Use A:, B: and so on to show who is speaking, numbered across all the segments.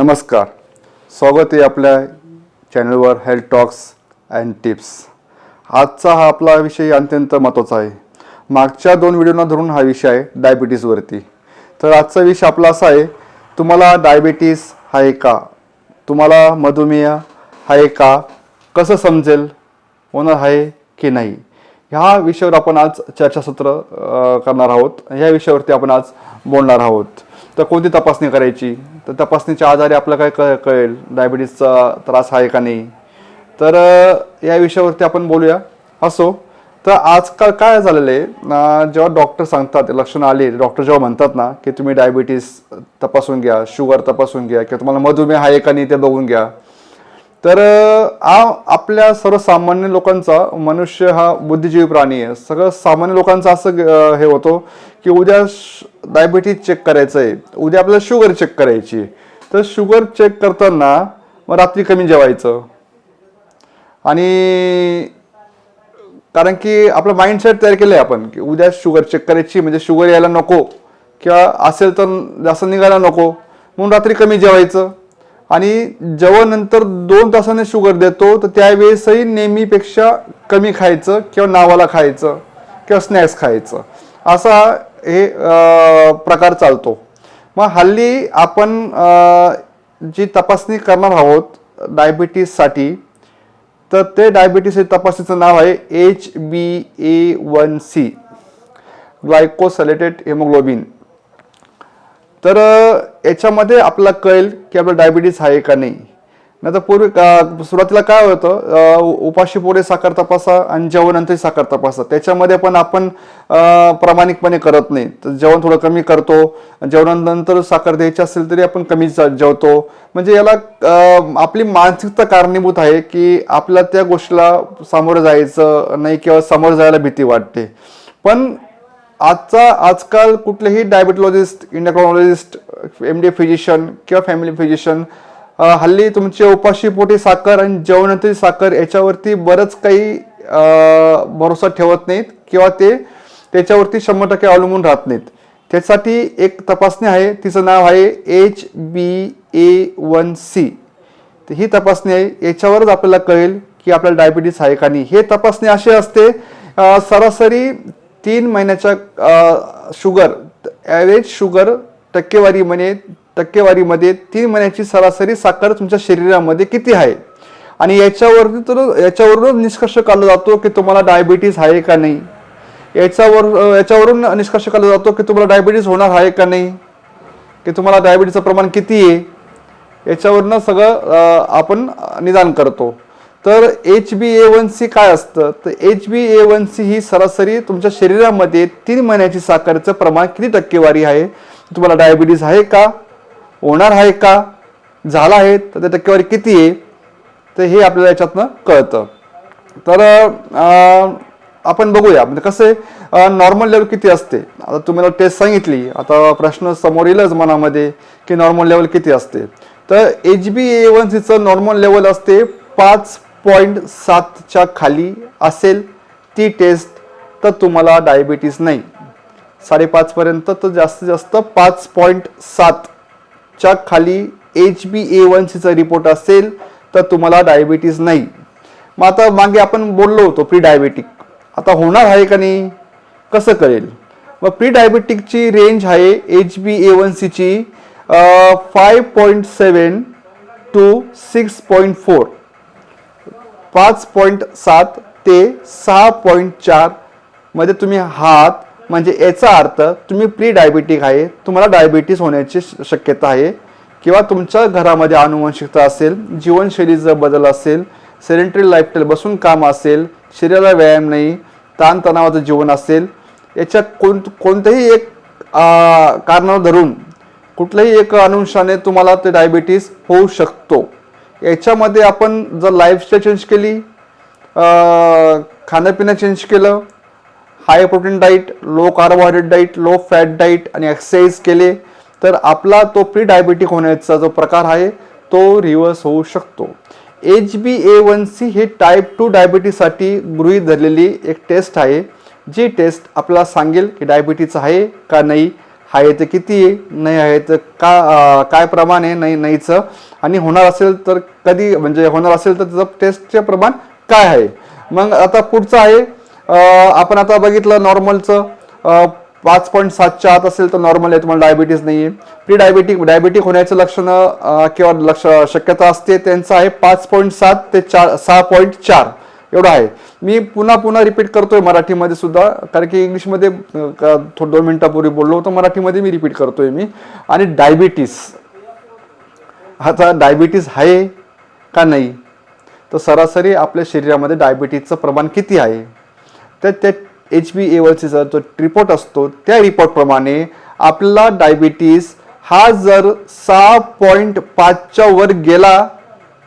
A: नमस्कार. स्वागत आहे आपल्या चॅनलवर हेल्थ टॉक्स अँड टिप्स आजचा हा आपला विषय अत्यंत महत्त्वाचा आहे. मागच्या दोन व्हिडिओना धरून हा विषय आहे डायबिटीजवरती तर आजचा विषय आपला असा आहे तुम्हाला डायबिटीस आहे का तुम्हाला मधुमेह आहे का कसं समजेल होणार आहे की नाही? ह्या विषयावर आपण आज चर्चासत्र करणार आहोत. ह्या विषयावरती आपण आज बोलणार आहोत. तर कोणती तपासणी करायची? तर तपासणीच्या आधारे आपलं काय कळेल. डायबिटीसचा त्रास आहे का नाही? तर या विषयावरती आपण बोलूया. असो तर आजकाल काय झालेलं आहे? जेव्हा डॉक्टर सांगतात लक्षणं आली डॉक्टर जेव्हा म्हणतात ना की तुम्ही डायबिटीस तपासून घ्या शुगर तपासून घ्या किंवा तुम्हाला मधुमेह आहे का नाही ते बघून घ्या. तर हा आपल्या सर्वसामान्य लोकांचा मनुष्य हा बुद्धिजीवी प्राणी आहे. सगळं सामान्य लोकांचं असं हे होतो की उद्या डायबिटीज चेक करायचं आहे उद्या आपल्याला शुगर चेक करायची आहे. तर शुगर चेक करताना मग रात्री कमी जेवायचं. आणि कारण की आपलं माइंडसेट तयार केलं आहे आपण की उद्या शुगर चेक करायची म्हणजे शुगर यायला नको. किंवा असेल तर जास्त निघायला नको. म्हणून रात्री कमी जेवायचं. आणि जेव्हा नंतर दोन तासाने शुगर देतो तर त्यावेळेसही नेहमीपेक्षा कमी खायचं किंवा नावाला खायचं किंवा स्नॅक्स खायचं. असा हे प्रकार चालतो. मग हल्ली आपण जी तपासणी करणार आहोत डायबिटीससाठी तर ते डायबिटीस हे तपासणीचं नाव आहे H B A one C glycosylated haemoglobin तर याच्यामध्ये आपल्याला कळेल की आपलं डायबिटीस आहे का नाही. नाही तर पूर्वी का- सुरुवातीला काय होतं उपाशी पोळे साखर तपासा आणि जेवणानंतर साखर तपासा. त्याच्यामध्ये पण आपण प्रामाणिकपणे करत नाही. तर जेवण थोडं कमी करतो. जेवणानंतर साखर द्यायची असेल तरी आपण कमी जेवतो. म्हणजे याला आपली मानसिकता कारणीभूत आहे की आपल्याला त्या गोष्टीला सामोरं जायचं नाही किंवा समोर जायला भीती वाटते. पण आजचा आजकाल कुठलेही diabetologist endocrinologist M D physician किंवा फॅमिली फिजिशियन हल्ली तुमचे उपाशी पोटी साखर आणि जेवणातील साखर याच्यावरती बरंच काही भरोसा ठेवत नाहीत किंवा ते त्याच्यावरती शंभर टक्के अवलंबून राहत नाहीत. त्यासाठी एक तपासणी आहे तिचं नाव आहे H B A one C तर ही तपासणी आहे. याच्यावरच आपल्याला कळेल की आपल्याला डायबिटीस आहे का नाही. हे तपासणी अशी असते सरासरी तीन महिन्याच्या शुगर ॲव्हरेज शुगर टक्केवारी म्हणे टक्केवारीमध्ये तीन महिन्याची सरासरी साखर तुमच्या शरीरामध्ये किती आहे? आणि याच्यावरती तर याच्यावरून निष्कर्ष काढला जातो की तुम्हाला डायबिटीस आहे का नाही. याच्यावर याच्यावरून निष्कर्ष काढला जातो की तुम्हाला डायबिटीस होणार आहे का नाही. की तुम्हाला डायबिटीसचं प्रमाण किती आहे. याच्यावरनं सगळं आपण निदान करतो. तर H B A one C काय असतं? तर H B A one C ही सरासरी तुमच्या शरीरामध्ये तीन महिन्याची साखरेचं प्रमाण किती टक्केवारी आहे? तुम्हाला डायबिटीज आहे का? होणार आहे का? झाला आहे? तर त्या टक्केवारी किती आहे? तर हे आपल्याला याच्यातनं कळतं. तर आपण बघूया. म्हणजे कसं आहे? नॉर्मल लेवल किती असते? आता तुम्हाला टेस्ट सांगितली. आता प्रश्न समोर येईलच मनामध्ये की नॉर्मल लेवल किती असते? तर एच बी ए वन सीचं नॉर्मल लेवल असते पाच पॉईंट सातच्या खाली असेल ती टेस्ट तर तुम्हाला डायबिटीस नाही. साडेपाचपर्यंत तर जास्तीत जास्त पाच पॉईंट सातच्या खाली एच बी ए वन सीचा रिपोर्ट असेल तर तुम्हाला डायबिटीस नाही. मग आता मागे आपण बोललो होतो प्री डायबेटिक आता होणार आहे का नाही? कसं करेल? मग प्री डायबेटिकची रेंज आहे एच बी ए वन सीची five point seven two six point four पाच पॉईंट सात ते सहा पॉईंट चारमध्ये तुम्ही आहात म्हणजे याचा अर्थ तुम्ही प्री डायबिटिक आहे तुम्हाला डायबिटीस होण्याची श- शक्यता आहे. किंवा तुमच्या घरामध्ये आनुवंशिकता असेल जीवनशैलीचा बदल असेल सेडेंटरी लाईफस्टाईल बसून काम असेल शरीराला व्यायाम नाही ताणतणावाचं जीवन असेल याच्या कोण कोणत्याही एक कारणावर धरून कुठल्याही एक अनुषाने तुम्हाला ते डायबिटीस होऊ शकतो. याच्यामध्ये आपण जर लाईफस्टाईल चेंज केली खाणंपिणं चेंज केलं high protein diet low carbohydrate diet low fat diet आणि एक्सरसाइज केले तर आपला तो प्री डायबिटिक होण्याचा जो प्रकार आहे तो रिव्हर्स होऊ शकतो. H B A one C हे टाईप टू डायबिटीससाठी गृहीत धरलेली एक टेस्ट आहे जी टेस्ट आपल्याला सांगेल की डायबिटीज आहे का नाही आहे तर किती आहे नाही आहे तर का काय प्रमाण आहे नाही नाहीचं. आणि होणार असेल तर कधी म्हणजे होणार असेल तर त्याचं टेस्टचे प्रमाण काय आहे? मग आता पुढचं आहे आपण आता बघितलं नॉर्मलचं पाच पॉईंट सातच्या आत असेल तर नॉर्मल आहे तुम्हाला डायबिटीज नाही आहे प्री डायबिटिक डायबिटिक होण्याचं लक्षणं किंवा लक्ष शक्यता असते त्यांचं आहे पाच पॉईंट सात ते चार सहा पॉईंट चार. एवढं आहे. मी पुन्हा पुन्हा रिपीट करतोय मराठीमध्ये सुद्धा कारण की इंग्लिशमध्ये का- थोडं दोन मिनिटापूर्वी बोललो होतो मराठीमध्ये मी रिपीट करतोय मी. आणि डायबिटीस आता डायबिटीस आहे का नाही? तर सरासरी आपल्या शरीरामध्ये डायबिटीजचं प्रमाण किती आहे? तर त्या एच बी जर जो रिपोर्ट असतो त्या रिपोर्टप्रमाणे आपला डायबिटीस हा जर सहा पॉईंट पाचच्या वर गेला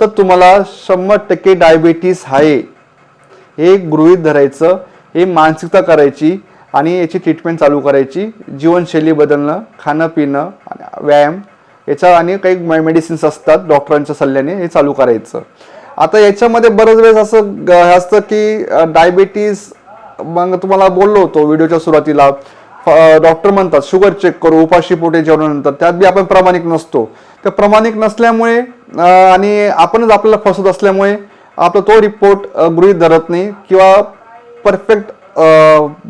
A: तर तुम्हाला शंभर टक्के डायबिटीस आहे. हे गृहित धरायचं हे मानसिकता करायची आणि याची ट्रीटमेंट चालू करायची. जीवनशैली बदलणं खाणं पिणं आणि व्यायाम याच्या आणि काही मेडिसिन्स असतात डॉक्टरांच्या सल्ल्याने हे चालू करायचं. आता याच्यामध्ये बरंच वेळेस असं ग- असतं की डायबिटीस मग तुम्हाला बोललो होतो व्हिडिओच्या सुरुवातीला डॉक्टर म्हणतात शुगर चेक करू उपाशी पोटे जेवणानंतर त्यात बी आपण प्रामाणिक नसतो. तर प्रामाणिक नसल्यामुळे आणि आपणच आपल्याला फसत असल्यामुळे आपला तो रिपोर्ट गृहीत धरत नाही किंवा परफेक्ट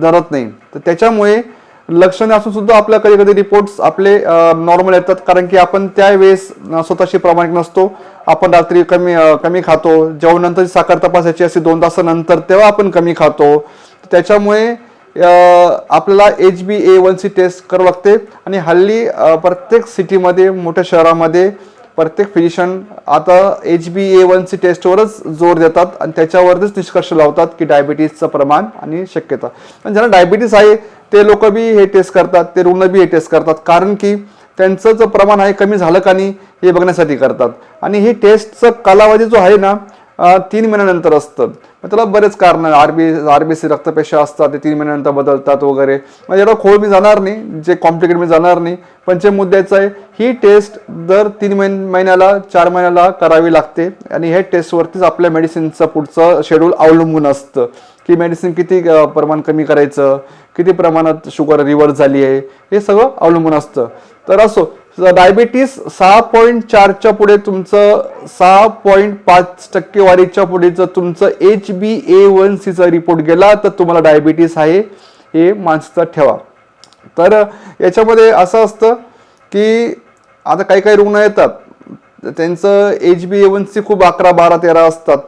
A: धरत नाही. तर त्याच्यामुळे लक्षणे असून सुद्धा आपल्या कधी कधी रिपोर्ट्स आपले नॉर्मल येतात. कारण की आपण त्यावेळेस स्वतःशी प्रामाणिक नसतो. आपण रात्री कमी कमी खातो. जेवणानंतर साखर तपासायची असते दोन तासानंतर तेव्हा आपण कमी खातो. त्याच्यामुळे आपल्याला H B A one C test करावं लागते. आणि हल्ली प्रत्येक सिटीमध्ये मोठ्या शहरामध्ये प्रत्येक फिजिशियन आता H B A one C टेस्टवरच जोर देतात आणि त्याच्यावरच निष्कर्ष लावतात की डायबिटीजचं प्रमाण आणि शक्यता. पण ज्यांना डायबिटीस आहे ते लोक बी हे टेस्ट करतात ते रुग्ण बी हे टेस्ट करतात. कारण की त्यांचं जे प्रमाण आहे कमी झालं का नाही हे बघण्यासाठी करतात. आणि हे टेस्टचं कालावधी जो आहे ना तीन महिन्यानंतर असतं. मग त्याला बरेच कारण आरबी सी रक्तपेशा असतात ते तीन महिन्यानंतर बदलतात वगैरे. मग एवढा खोल मी जाणार नाही जे कॉम्प्लिकेट मी जाणार नाही. पण जे मुद्द्याचं आहे ही टेस्ट दर तीन महिन महिन्याला चार महिन्याला करावी लागते. आणि हे टेस्टवरतीच आपल्या मेडिसिनचं पुढचं शेड्यूल अवलंबून असतं. की मेडिसिन किती प्रमाण कमी करायचं किती प्रमाणात शुगर रिव्हर्स झाली आहे हे सगळं अवलंबून असतं. तर असो डायबिटीस सहा पॉईंट चारच्या पुढे तुमचं सहा पॉईंट पाच टक्केवारीच्या पुढे जर तुमचं एच बी ए वन सीचा रिपोर्ट गेला तर तुम्हाला डायबिटीस आहे. हे माणसाचा ठेवा. तर याच्यामध्ये असं असतं की आता काही काही रुग्ण येतात. त्यांचं H B A one C खूप अकरा बारा तेरा असतात.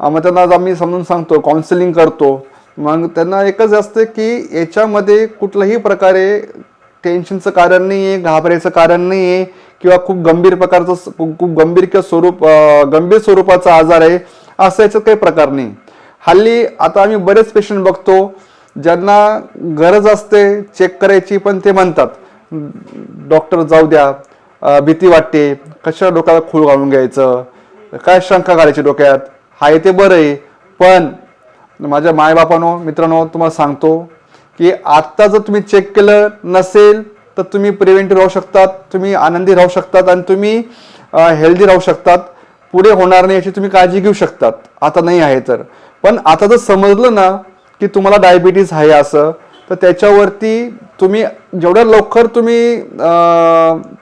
A: मग त्यांना आज आम्ही समजून सांगतो काउन्सिलिंग करतो. मग त्यांना एकच असतं की याच्यामध्ये कुठल्याही प्रकारे टेन्शनचं कारण नाही आहे घाबरायचं कारण नाही आहे किंवा खूप गंभीर प्रकारचं खूप खूप गंभीर किंवा स्वरूप गंभीर स्वरूपाचा आजार आहे असं याच्यात काही प्रकार नाही. हल्ली आता आम्ही बरेच पेशंट बघतो ज्यांना गरज असते चेक करायची पण ते म्हणतात डॉक्टर जाऊ द्या भीती वाटते कशा डोक्याला खूळ घालून घ्यायचं काय शंका घालायची डोक्यात हाय ते बरं आहे पण माझ्या मायबापानो मित्रांनो तुम्हाला सांगतो की आत्ता जर तुम्ही चेक केलं नसेल तर तुम्ही प्रिव्हेंटिव्ह राहू शकतात तुम्ही आनंदी राहू शकतात आणि तुम्ही हेल्दी राहू शकतात. पुढे होणार नाही याची तुम्ही काळजी घेऊ शकतात. आता नाही आहे तर. पण आता जर समजलं ना की तुम्हाला डायबिटीस आहे असं तर त्याच्यावरती तुम्ही जेवढ्या लवकर तुम्ही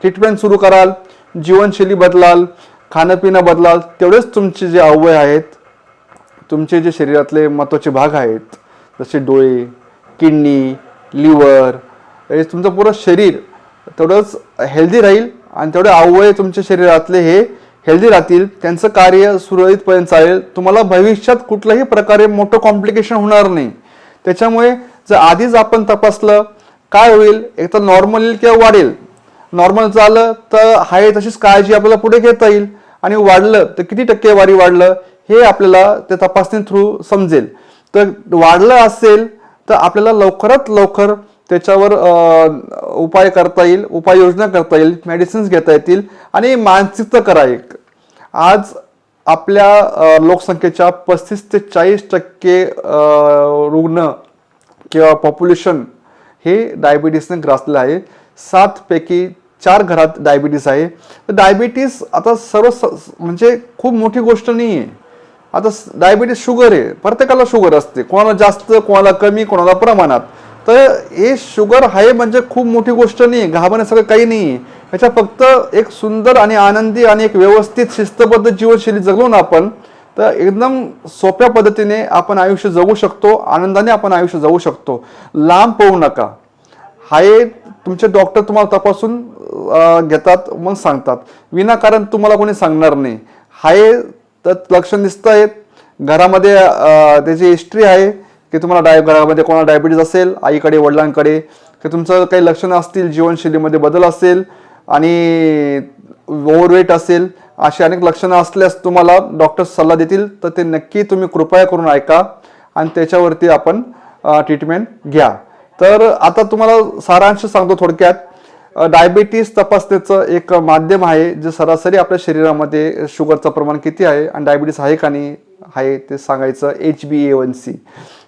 A: ट्रीटमेंट सुरू कराल जीवनशैली बदलाल खाणं पिणं बदलाल तेवढेच तुमचे जे अवयव आहेत तुमचे जे शरीरातले महत्त्वाचे भाग आहेत जसे डोळे किडनी लिव्हर हे तुमचं पुरं शरीर तेवढंच हेल्दी राहील आणि तेवढे अवयव तुमच्या शरीरातले हे हेल्दी राहतील. त्यांचं कार्य सुरळीतपर्यंत चालेल. तुम्हाला भविष्यात कुठल्याही प्रकारे मोठं कॉम्प्लिकेशन होणार नाही. त्याच्यामुळे जर आधीच आपण तपासलं काय होईल? एक तर नॉर्मल येईल किंवा वाढेल. नॉर्मल झालं तर आहे तशीच काळजी आपल्याला पुढे घेता येईल. आणि वाढलं तर किती टक्केवारी वाढलं हे आपल्याला त्या तपासणी थ्रू समजेल. तर वाढलं असेल तर आपल्याला लवकरात लवकर त्याच्यावर उपाय करता येईल उपाययोजना करता येईल मेडिसिन्स घेता येतील आणि मानसिकता करा एक. आज आपल्या लोकसंख्येच्या पस्तीस ते चाळीस टक्के रुग्ण किंवा पॉप्युलेशन हे डायबिटीसने ग्रासलं आहे. सातपैकी चार घरात डायबिटीस आहे. तर डायबिटीस आता सर्व स- म्हणजे खूप मोठी गोष्ट नाही आहे आता डायबिटीस शुगर आहे. प्रत्येकाला शुगर असते. कोणाला जास्त कोणाला कमी कोणाला प्रमाणात. तर हे शुगर आहे म्हणजे खूप मोठी गोष्ट नाही घाबरण्यासारखं काही नाही ह्याच्या फक्त एक सुंदर आणि आनंदी आणि एक व्यवस्थित शिस्तबद्ध जीवनशैली जगलो ना आपण तर एकदम सोप्या पद्धतीने आपण आयुष्य जगू शकतो. आनंदाने आपण आयुष्य जगू शकतो. लांब पळू नका. हाय तुमचे डॉक्टर तुम्हाला तपासून घेतात मग सांगतात. विनाकारण तुम्हाला कोणी सांगणार नाही. हाय तर लक्षण दिसत आहेत घरामध्ये त्याची हिस्ट्री आहे की तुम्हाला डाय घरामध्ये कोणाला डायबिटीज असेल आईकडे वडिलांकडे की तुमचं काही लक्षणं असतील जीवनशैलीमध्ये बदल असेल आणि ओव्हरवेट असेल अशी अनेक लक्षणं असल्यास तुम्हाला डॉक्टर सल्ला देतील. तर ते नक्की तुम्ही कृपया करून ऐका आणि त्याच्यावरती आपण ट्रीटमेंट घ्या. तर आता तुम्हाला सारांश सांगतो थोडक्यात. डायबिटीस तपासण्याचं एक माध्यम आहे जे सरासरी आपल्या शरीरामध्ये शुगरचं प्रमाण किती आहे आणि डायबिटीस आहे का नाही आहे ते सांगायचं H B A one C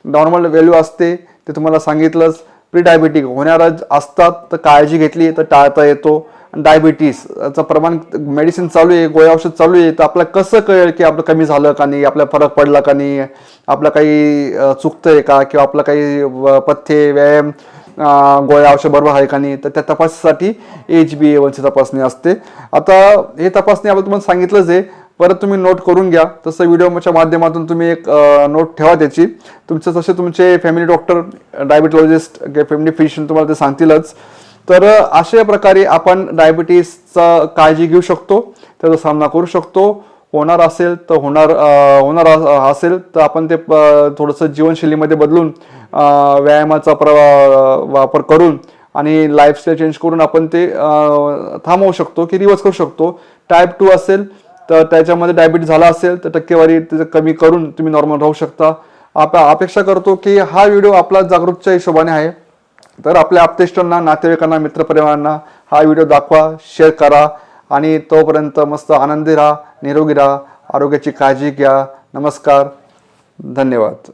A: normal value असते ते तुम्हाला सांगितलंच. प्री डायबिटिक होणारा असतात तर काळजी घेतली तर टाळता येतो. डायबिटीसचं प्रमाण मेडिसिन चालू आहे गोळ्या औषध चालू आहे तर आपल्याला कसं कळेल की आपलं कमी झालं का नाही आपला फरक पडला का नाही आपलं काही चुकतं आहे का किंवा आपलं काही पथ्ये व्यायाम गोळ्या औषधबरोबर आहे का नाही तर त्या तपासासाठी एच बी ए वनची तपासणी असते. आता हे तपासणी आपण तुम्हाला सांगितलंच आहे परत तुम्ही नोट करून घ्या. तसं व्हिडिओच्या माध्यमातून तुम्ही एक नोट ठेवा त्याची. तुमचं जसे तुमचे family doctor diabetologist family physician तुम्हाला ते सांगतीलच. तर अशा प्रकारे आपण डायबिटीसचा काळजी घेऊ शकतो. त्याचा सामना करू शकतो. होणार असेल तर होणार होणार असेल तर आपण ते प- थोडंसं जीवनशैलीमध्ये बदलून व्यायामाचा प्र वापर करून आणि लाईफस्टाईल चेंज करून आपण ते थांबवू शकतो की रिवर्स करू शकतो. टाईप टू असेल तर त्याच्यामध्ये डायबिटीज झाला असेल तर टक्केवारी त्याचं कमी करून तुम्ही नॉर्मल राहू शकता. आप अपेक्षा करतो की हा व्हिडिओ आपला जागरूकच्या हिशोबाने आहे. तर आपल्या आपतेष्टांना नातेवाईकांना मित्रपरिवारांना हा व्हिडिओ दाखवा शेअर करा. आणि तोपर्यंत मस्त आनंदी राहा निरोगी राहा आरोग्याची काळजी घ्या. नमस्कार. धन्यवाद.